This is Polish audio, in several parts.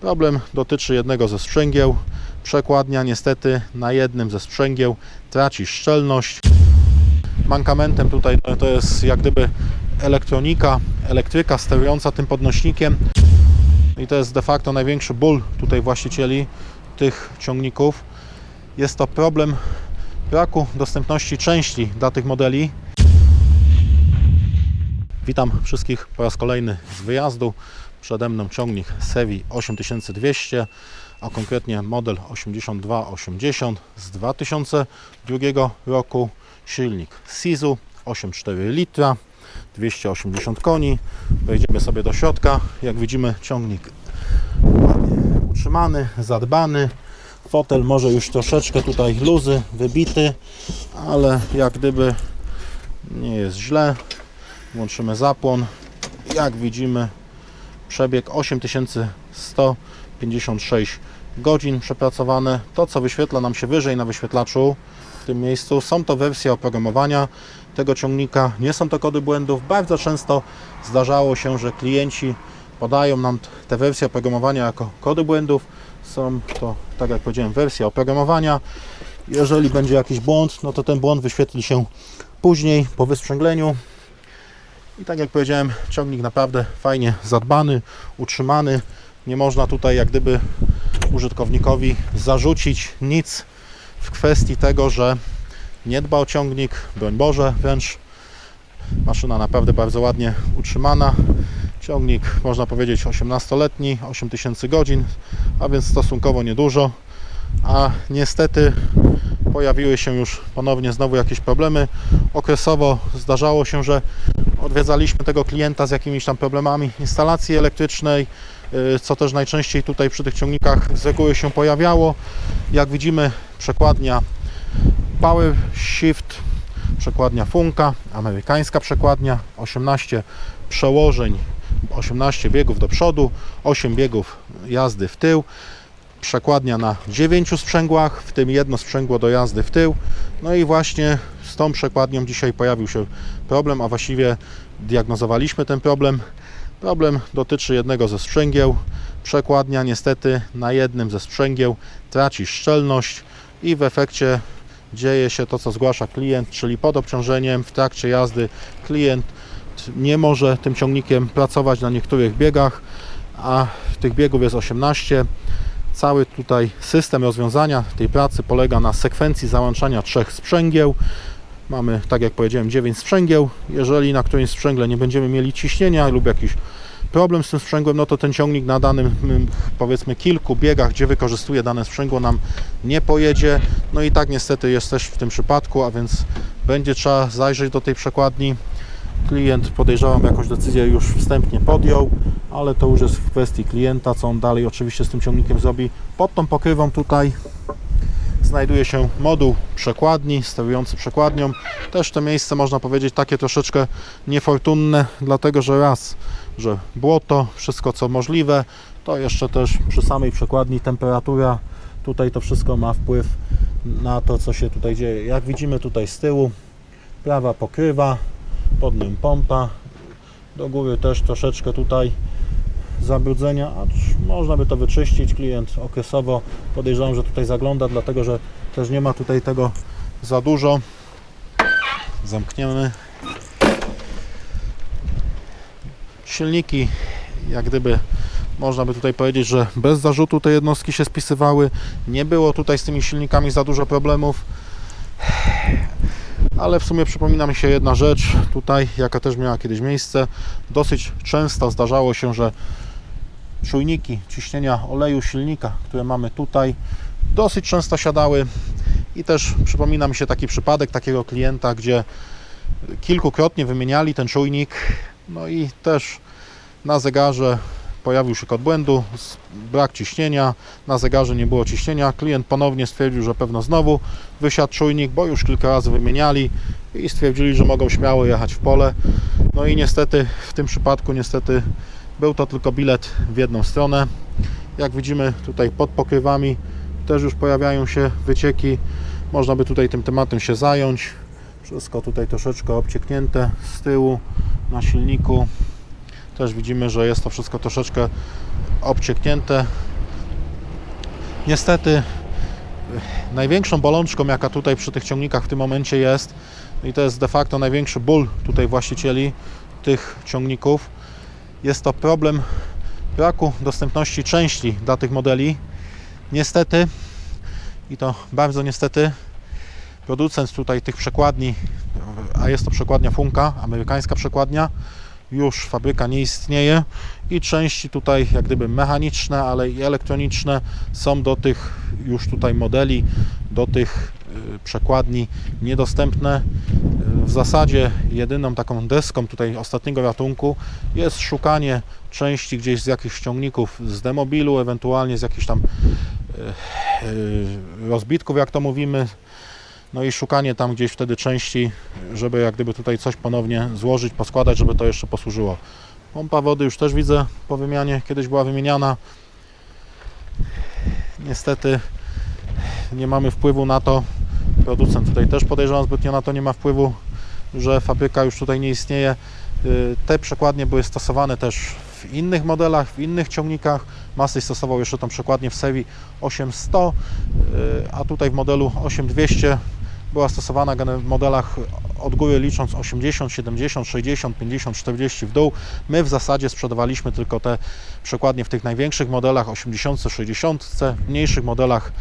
Problem dotyczy jednego ze sprzęgieł. Przekładnia niestety na jednym ze sprzęgieł traci szczelność. Mankamentem tutaj no, to jest jak gdyby elektronika, elektryka sterująca tym podnośnikiem. I to jest de facto największy ból tutaj właścicieli tych ciągników. Jest to problem braku dostępności części dla tych modeli. Witam wszystkich po raz kolejny z wyjazdu. Przede mną ciągnik Sevi 8200, a konkretnie model 8280 z 2002 roku. Silnik Sizu 8,4 litra, 280 koni. Wejdziemy sobie do środka. Jak widzimy ciągnik ładnie utrzymany, zadbany. Fotel może już troszeczkę tutaj luzy, wybity, ale jak gdyby nie jest źle. Włączymy zapłon. Jak widzimy, przebieg 8156 godzin przepracowane. To, co wyświetla nam się wyżej na wyświetlaczu w tym miejscu, są to wersje oprogramowania tego ciągnika. Nie są to kody błędów. Bardzo często zdarzało się, że klienci podają nam te wersje oprogramowania jako kody błędów. Są to, tak jak powiedziałem, wersje oprogramowania. Jeżeli będzie jakiś błąd, no to ten błąd wyświetli się później po wysprzęgleniu. I tak jak powiedziałem, ciągnik naprawdę fajnie zadbany, utrzymany. Nie można tutaj jak gdyby użytkownikowi zarzucić nic w kwestii tego, że nie dba o ciągnik, broń Boże, wręcz maszyna naprawdę bardzo ładnie utrzymana. Ciągnik można powiedzieć 18-letni, 8000 godzin, a więc stosunkowo niedużo. A niestety pojawiły się już ponownie znowu jakieś problemy. Okresowo zdarzało się, że odwiedzaliśmy tego klienta z jakimiś tam problemami instalacji elektrycznej, y, co też najczęściej tutaj przy tych ciągnikach z reguły się pojawiało. Jak widzimy przekładnia Power Shift, przekładnia Funka, amerykańska przekładnia, 18 przełożeń, 18 biegów do przodu, 8 biegów jazdy w tył, przekładnia na 9 sprzęgłach, w tym jedno sprzęgło do jazdy w tył. No i właśnie z tą przekładnią dzisiaj pojawił się problem, a właściwie diagnozowaliśmy ten problem. Problem dotyczy jednego ze sprzęgieł. Przekładnia niestety na jednym ze sprzęgieł traci szczelność i w efekcie dzieje się to, co zgłasza klient, czyli pod obciążeniem w trakcie jazdy klient nie może tym ciągnikiem pracować na niektórych biegach, a tych biegów jest 18. Cały tutaj system rozwiązania tej pracy polega na sekwencji załączania trzech sprzęgieł. Mamy, tak jak powiedziałem, 9 sprzęgieł. Jeżeli na którymś sprzęgle nie będziemy mieli ciśnienia lub jakiś problem z tym sprzęgłem, no to ten ciągnik na danym, mm, powiedzmy, kilku biegach, gdzie wykorzystuje dane sprzęgło, nam nie pojedzie. No i tak niestety jest też w tym przypadku, a więc będzie trzeba zajrzeć do tej przekładni. Klient podejrzewam jakąś decyzję już wstępnie podjął, ale to już jest w kwestii klienta, co on dalej oczywiście z tym ciągnikiem zrobi. Pod tą pokrywą tutaj znajduje się moduł przekładni, sterujący przekładnią. Też to miejsce można powiedzieć takie troszeczkę niefortunne, dlatego że raz, że błoto, wszystko co możliwe, to jeszcze też przy samej przekładni temperatura, tutaj to wszystko ma wpływ na to co się tutaj dzieje. Jak widzimy tutaj z tyłu, prawa pokrywa, pod nią pompa, do góry też troszeczkę tutaj zabrudzenia, a można by to wyczyścić. Klient okresowo podejrzewam, że tutaj zagląda, dlatego że też nie ma tutaj tego za dużo. Zamkniemy. Silniki, jak gdyby można by tutaj powiedzieć, że bez zarzutu te jednostki się spisywały. Nie było tutaj z tymi silnikami za dużo problemów. Ale w sumie przypomina mi się jedna rzecz tutaj, jaka też miała kiedyś miejsce. Dosyć często zdarzało się, że czujniki ciśnienia oleju silnika, które mamy tutaj, dosyć często siadały i też przypomina mi się taki przypadek takiego klienta, gdzie kilkukrotnie wymieniali ten czujnik, no i też na zegarze pojawił się kod błędu, brak ciśnienia, na zegarze nie było ciśnienia, klient ponownie stwierdził, że pewno znowu wysiadł czujnik, bo już kilka razy wymieniali i stwierdzili, że mogą śmiało jechać w pole. No i niestety w tym przypadku niestety był to tylko bilet w jedną stronę. Jak widzimy tutaj pod pokrywami też już pojawiają się wycieki. Można by tutaj tym tematem się zająć. Wszystko tutaj troszeczkę obcieknięte z tyłu na silniku. Też widzimy, że jest to wszystko troszeczkę obcieknięte. Niestety największą bolączką, jaka tutaj przy tych ciągnikach w tym momencie jest, i to jest de facto największy ból tutaj właścicieli tych ciągników, jest to problem braku dostępności części dla tych modeli. Niestety, i to bardzo niestety, producent tutaj tych przekładni, a jest to przekładnia Funka, amerykańska przekładnia, już fabryka nie istnieje i części tutaj jak gdyby mechaniczne, ale i elektroniczne są do tych już tutaj modeli, do tych y, przekładni niedostępne. Y, W zasadzie jedyną taką deską tutaj ostatniego ratunku jest szukanie części gdzieś z jakichś ciągników z demobilu, ewentualnie z jakichś tam y, rozbitków, jak to mówimy, no i szukanie tam gdzieś wtedy części, żeby jak gdyby tutaj coś ponownie złożyć, poskładać, żeby to jeszcze posłużyło. Pompa wody już też widzę po wymianie, kiedyś była wymieniana. Niestety nie mamy wpływu na to. Producent tutaj też podejrzewam zbytnio na to nie ma wpływu, że fabryka już tutaj nie istnieje. Y, Te przekładnie były stosowane też w innych modelach, w innych ciągnikach. Masy stosował jeszcze tą przekładnię w serii 8100, y, a tutaj w modelu 8200 była stosowana w modelach od góry licząc 80, 70, 60, 50, 40 w dół. My w zasadzie sprzedawaliśmy tylko te przekładnie w tych największych modelach 80, 60, w mniejszych modelach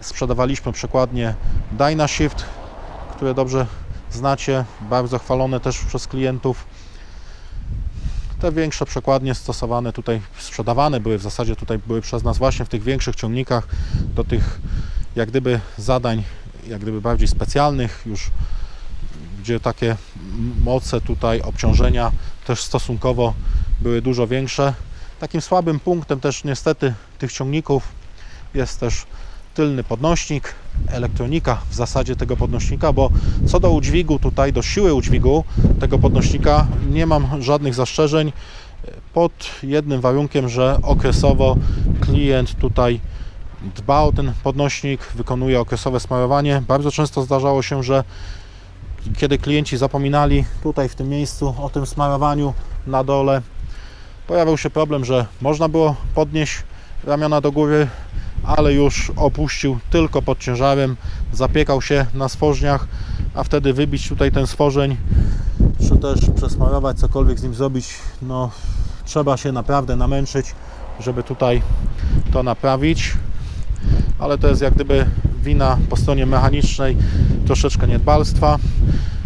sprzedawaliśmy przekładnie Dynashift, które dobrze znacie, bardzo chwalone też przez klientów. Te większe przekładnie stosowane tutaj, sprzedawane były w zasadzie tutaj były przez nas właśnie w tych większych ciągnikach do tych jak gdyby zadań, jak gdyby bardziej specjalnych już, gdzie takie moce tutaj obciążenia też stosunkowo były dużo większe. Takim słabym punktem też niestety tych ciągników jest też tylny podnośnik, elektronika w zasadzie tego podnośnika, bo co do udźwigu tutaj, do siły udźwigu tego podnośnika nie mam żadnych zastrzeżeń pod jednym warunkiem, że okresowo klient tutaj dba o ten podnośnik, wykonuje okresowe smarowanie. Bardzo często zdarzało się, że kiedy klienci zapominali tutaj w tym miejscu o tym smarowaniu na dole, pojawiał się problem, że można było podnieść ramiona do góry, ale już opuścił tylko pod ciężarem, zapiekał się na stworzniach, a wtedy wybić tutaj ten stworzeń, czy też przesmarować, cokolwiek z nim zrobić, no trzeba się naprawdę namęczyć, żeby tutaj to naprawić, ale to jest jak gdyby wina po stronie mechanicznej, troszeczkę niedbalstwa.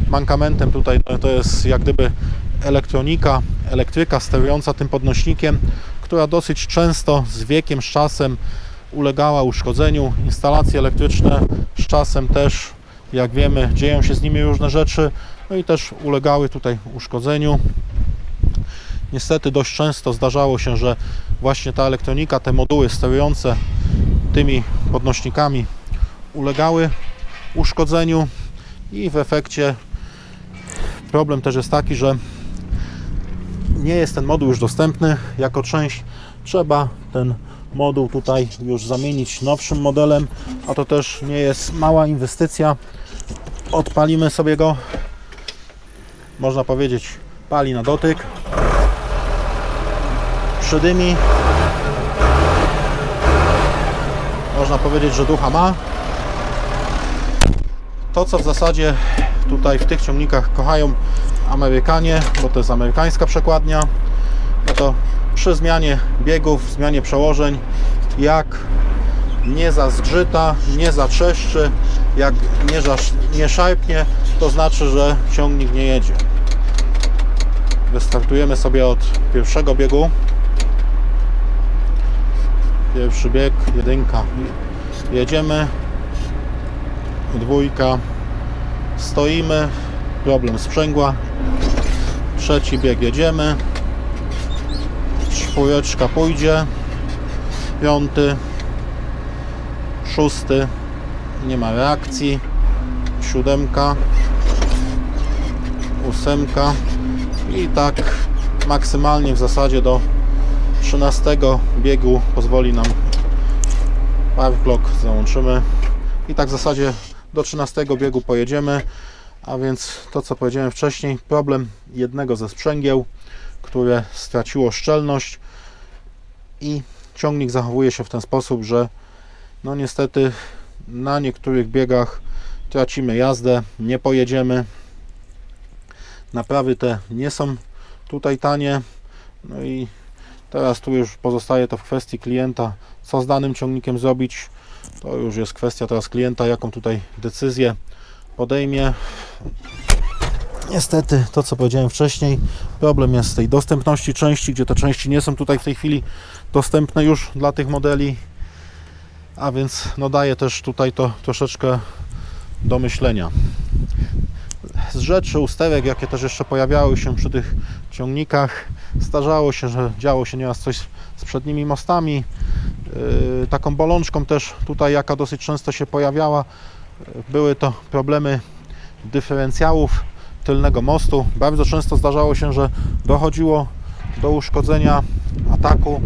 Mankamentem tutaj to jest jak gdyby elektronika, elektryka sterująca tym podnośnikiem, która dosyć często z wiekiem, z czasem ulegała uszkodzeniu. Instalacje elektryczne z czasem też, jak wiemy, dzieją się z nimi różne rzeczy, no i też ulegały tutaj uszkodzeniu. Niestety dość często zdarzało się, że właśnie ta elektronika, te moduły sterujące tymi podnośnikami ulegały uszkodzeniu i w efekcie problem też jest taki, że nie jest ten moduł już dostępny jako część. Trzeba ten moduł tutaj już zamienić nowszym modelem, a to też nie jest mała inwestycja. Odpalimy sobie go. Można powiedzieć, pali na dotyk. Przydymi. Można powiedzieć, że ducha ma. To, co w zasadzie tutaj w tych ciągnikach kochają Amerykanie, bo to jest amerykańska przekładnia, no to przy zmianie biegów, zmianie przełożeń, jak nie zazgrzyta, nie zatrzeszczy, jak nie, nie szarpnie, to znaczy, że ciągnik nie jedzie. Wystartujemy sobie od pierwszego biegu. Pierwszy bieg, jedynka. Jedziemy. Dwójka. Stoimy. Problem sprzęgła. Trzeci bieg jedziemy. Czwóreczka pójdzie. Piąty. Szósty. Nie ma reakcji. Siódemka. Ósemka. I tak maksymalnie w zasadzie do 13 biegu pozwoli nam power clock załączymy i tak w zasadzie do 13 biegu pojedziemy a więc to co powiedziałem wcześniej problem jednego ze sprzęgieł które straciło szczelność i ciągnik zachowuje się w ten sposób, że No niestety na niektórych biegach tracimy jazdę, nie pojedziemy. Naprawy te nie są tutaj tanie. No i teraz tu już pozostaje to w kwestii klienta, co z danym ciągnikiem zrobić. To już jest kwestia teraz klienta, jaką tutaj decyzję podejmie. Niestety, to co powiedziałem wcześniej, problem jest z tej dostępności części, gdzie te części nie są tutaj w tej chwili dostępne już dla tych modeli, a więc no daje też tutaj to troszeczkę do myślenia. Z rzeczy, usterek, jakie też jeszcze pojawiały się przy tych ciągnikach, zdarzało się, że działo się nieraz coś z przednimi mostami. Yy, Taką bolączką też tutaj, jaka dosyć często się pojawiała, yy, były to problemy dyferencjałów tylnego mostu. Bardzo często zdarzało się, że dochodziło do uszkodzenia ataku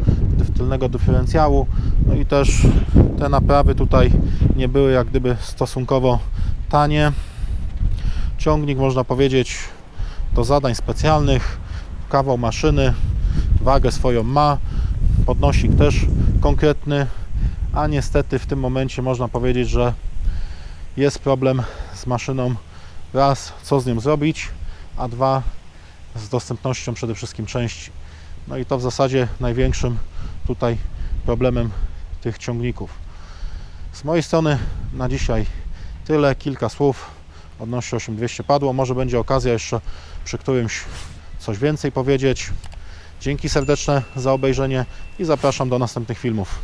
tylnego dyferencjału. No i też te naprawy tutaj nie były jak gdyby stosunkowo tanie. Ciągnik można powiedzieć do zadań specjalnych, kawał maszyny, wagę swoją ma, podnosik też konkretny, a niestety w tym momencie można powiedzieć, że jest problem z maszyną raz, co z nią zrobić, a dwa, z dostępnością przede wszystkim części. No i to w zasadzie największym tutaj problemem tych ciągników. Z mojej strony na dzisiaj tyle, kilka słów odnośnie 8200 padło. Może będzie okazja jeszcze przy którymś coś więcej powiedzieć. Dzięki serdeczne za obejrzenie i zapraszam do następnych filmów.